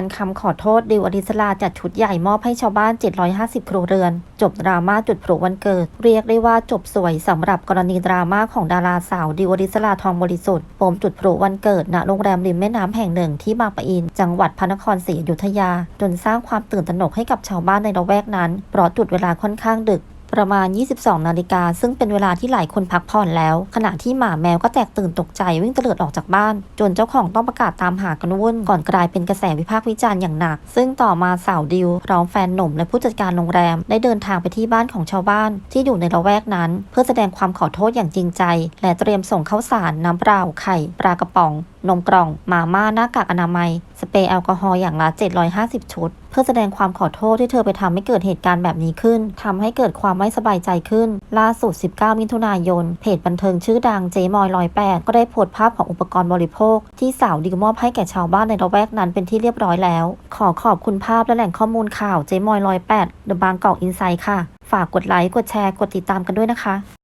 นคำขอโทษดิวอดิสลาจัดชุดใหญ่มอบให้ชาวบ้าน 750 ครัวเรือน จบดราม่าจุดพลุวันเกิด เรียกได้ว่าจบสวยสำหรับกรณีดราม่าของดาราสาวดิวอดิสลาทองบริสุทธิ์ปมจุดพลุวันเกิดณโรงแรมริมแม่น้ำแห่งหนึ่งที่บางปะอิน จังหวัดพระนครศรีอยุธยา จนสร้างความตื่นตระหนกให้กับชาวบ้านในละแวกนั้นเพราะจุดเวลาค่อนข้างดึก ประมาณ 22 นาฬิกา ซึ่งเป็นเวลาที่หลายคนพักผ่อนแล้ว ขณะที่หมาแมวก็แตกตื่นตกใจวิ่งเตลิดออกจากบ้าน จนเจ้าของต้องประกาศตามหากันวุ่น ก่อนกลายเป็นกระแสวิพากษ์วิจารณ์อย่างหนัก ซึ่งต่อมาสาวดิวพร้อมแฟนหนุ่มและผู้จัดการโรงแรม ได้เดินทางไปที่บ้านของชาวบ้าน ที่อยู่ในละแวกนั้น เพื่อแสดงความขอโทษอย่างจริงใจ และเตรียมส่งข้าวสารน้ำเปล่าไข่ปลากระป๋อง นมกล่อง มาม่าหน้ากากอนามัย สเปรย์แอลกอฮอล์อย่างละ 750 ชุด เพื่อแสดงความขอโทษที่เธอไปทำให้เกิดเหตุการณ์แบบนี้ขึ้นทำให้เกิดความไม่สบายใจขึ้น ล่าสุด 19 มิถุนายน เพจบันเทิงชื่อดังเจมอยลอยแปดก็ได้โพสต์ภาพของอุปกรณ์บริโภค ที่สาวดิวมอบให้แก่ชาวบ้านในละแวกนั้นเป็นที่เรียบร้อยแล้ว ขอขอบคุณภาพและแหล่งข้อมูลข่าวเจมอยลอยแปดเดอะบางกอกอินไซด์ค่ะ ฝากกดไลค์กดแชร์กดติดตามกันด้วยนะคะ